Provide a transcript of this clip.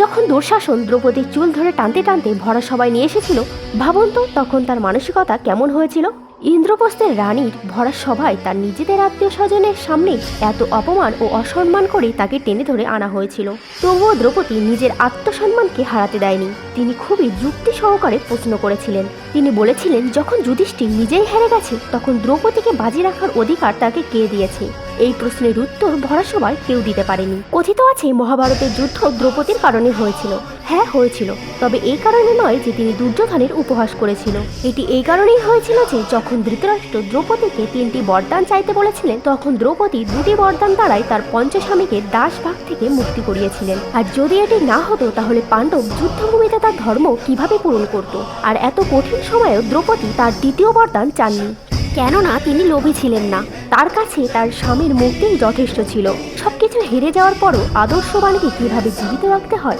যখন দুঃশাসন দ্রৌপদীর চুল ধরে টানতে টানতে ভরা সবাই নিয়ে এসেছিল, ভাবুন তো তখন তার মানসিকতা কেমন হয়েছিল? ইন্দ্রপ্রস্থের রানীর ভরা সভায় তার নিজেদের আত্মীয় স্বজনের সামনে এত অপমান ও অসম্মান করে তাকে টেনে ধরে আনা হয়েছিল। তবুও দ্রৌপদী নিজের আত্মসম্মানকে হারাতে দেয়নি। তিনি খুবই যুক্তি সহকারে প্রশ্ন করেছিলেন। তিনি বলেছিলেন, যখন যুধিষ্ঠির নিজেই হেরে গেছে, তখন দ্রৌপদীকে বাজি রাখার অধিকার তাকে কে দিয়েছে? এই প্রশ্নের উত্তর ভরা সবাই কেউ দিতে পারেনি। কথিত আছে মহাভারতের যুদ্ধ দ্রৌপদীর কারণে হয়েছিল। হ্যাঁ হয়েছিল। তবে এই কারণে নয় যে তিনি দুর্যোধনের উপহাস করেছিল। এটি এই কারণেই হয়েছিল যে, যখন ধৃতরাষ্ট্র দ্রৌপদীকে তিনটি বরদান চাইতে বলেছিলেন, তখন দ্রৌপদী দুটি বরদান দ্বারাই তার পঞ্চস্বামীকে দাস ভাগ থেকে মুক্তি করিয়েছিলেন। আর যদি এটি না হতো, তাহলে পাণ্ডব যুদ্ধভূমিতে তার ধর্ম কীভাবে পূরণ করত? আর এত কঠিন সময়েও দ্রৌপদী তার দ্বিতীয় বরদান চাননি। কেননা, তিনি লোভী ছিলেন না। তার কাছে তার স্বামীর মুক্তিই যথেষ্ট ছিল। সবকিছু হেরে যাওয়ার পরও আদর্শবাণীকে কীভাবে জীবিত রাখতে হয়